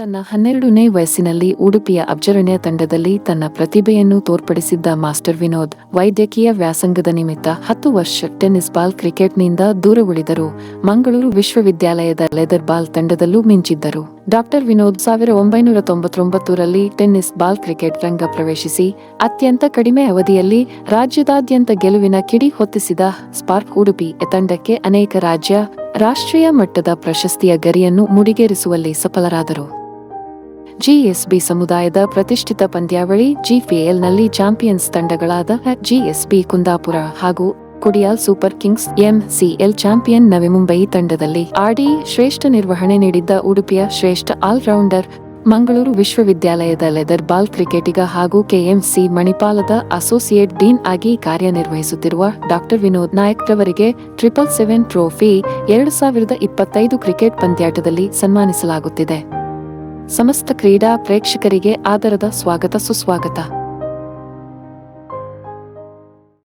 ತನ್ನ ಹನ್ನೆರಡನೇ ವಯಸ್ಸಿನಲ್ಲಿ ಉಡುಪಿಯ ಅಬ್ಜರಣ್ಯ ತಂಡದಲ್ಲಿ ತನ್ನ ಪ್ರತಿಭೆಯನ್ನು ತೋರ್ಪಡಿಸಿದ್ದ ಮಾಸ್ಟರ್ ವಿನೋದ್, ವೈದ್ಯಕೀಯ ವ್ಯಾಸಂಗದ ನಿಮಿತ್ತ ಹತ್ತು ವರ್ಷ ಟೆನ್ನಿಸ್ ಬಾಲ್ ಕ್ರಿಕೆಟ್ನಿಂದ ದೂರ ಉಳಿದರು ಮಂಗಳೂರು ವಿಶ್ವವಿದ್ಯಾಲಯದ ಲೆದರ್ ಬಾಲ್ ತಂಡದಲ್ಲೂ ಮಿಂಚಿದ್ದರು. ಡಾಕ್ಟರ್ ವಿನೋದ್ ಸಾವಿರದ ಒಂಬೈನೂರ ತೊಂಬತ್ತೊಂಬತ್ತರಲ್ಲಿ ಟೆನ್ನಿಸ್ ಬಾಲ್ ಕ್ರಿಕೆಟ್ ರಂಗ ಪ್ರವೇಶಿಸಿ, ಅತ್ಯಂತ ಕಡಿಮೆ ಅವಧಿಯಲ್ಲಿ ರಾಜ್ಯದಾದ್ಯಂತ ಗೆಲುವಿನ ಕಿಡಿ ಹೊತ್ತಿಸಿದ ಸ್ಪಾರ್ಕ್ ಉಡುಪಿ ತಂಡಕ್ಕೆ ಅನೇಕ ರಾಜ್ಯ, ರಾಷ್ಟ್ರೀಯ ಮಟ್ಟದ ಪ್ರಶಸ್ತಿಯ ಗರಿಯನ್ನು ಮುಡಿಗೇರಿಸುವಲ್ಲಿ ಸಫಲರಾದರು. ಜಿಎಸ್ಬಿ ಸಮುದಾಯದ ಪ್ರತಿಷ್ಠಿತ ಪಂದ್ಯಾವಳಿ ಜಿಪಿಎಲ್ನಲ್ಲಿ ಚಾಂಪಿಯನ್ಸ್ ತಂಡಗಳಾದ ಜಿಎಸ್ಬಿ ಕುಂದಾಪುರ ಹಾಗೂ Kudiyal super kings MCL champion Navi Mumbai ತಂಡದಲ್ಲಿ ಆಡಿ ಶ್ರೇಷ್ಠ ನಿರ್ವಹಣೆ ನೀಡಿದ್ದ ಉಡುಪಿಯ ಶ್ರೇಷ್ಠ ಆಲ್ರೌಂಡರ್, ಮಂಗಳೂರು ವಿಶ್ವವಿದ್ಯಾಲಯದ ಲೆದರ್ ಬಾಲ್ ಕ್ರಿಕೆಟಿಗ ಹಾಗೂ ಕೆಎಂಸಿ ಮಣಿಪಾಲದ ಅಸೋಸಿಯೇಟ್ ಡೀನ್ ಆಗಿ ಕಾರ್ಯನಿರ್ವಹಿಸುತ್ತಿರುವ ಡಾಕ್ಟರ್ ವಿನೋದ್ ನಾಯಕ್ ರವರಿಗೆ ಟ್ರಿಪಲ್ ಸೆವೆನ್ ಟ್ರೋಫಿ, ಎರಡು ಸಾವಿರದ ಇಪ್ಪತ್ತೈದು ಕ್ರಿಕೆಟ್ ಪಂದ್ಯಾಟದಲ್ಲಿ ಸನ್ಮಾನಿಸಲಾಗುತ್ತಿದೆ. ಸಮಸ್ತ ಕ್ರೀಡಾ ಪ್ರೇಕ್ಷಕರಿಗೆ ಆದರದ ಸ್ವಾಗತ ಸುಸ್ವಾಗತ.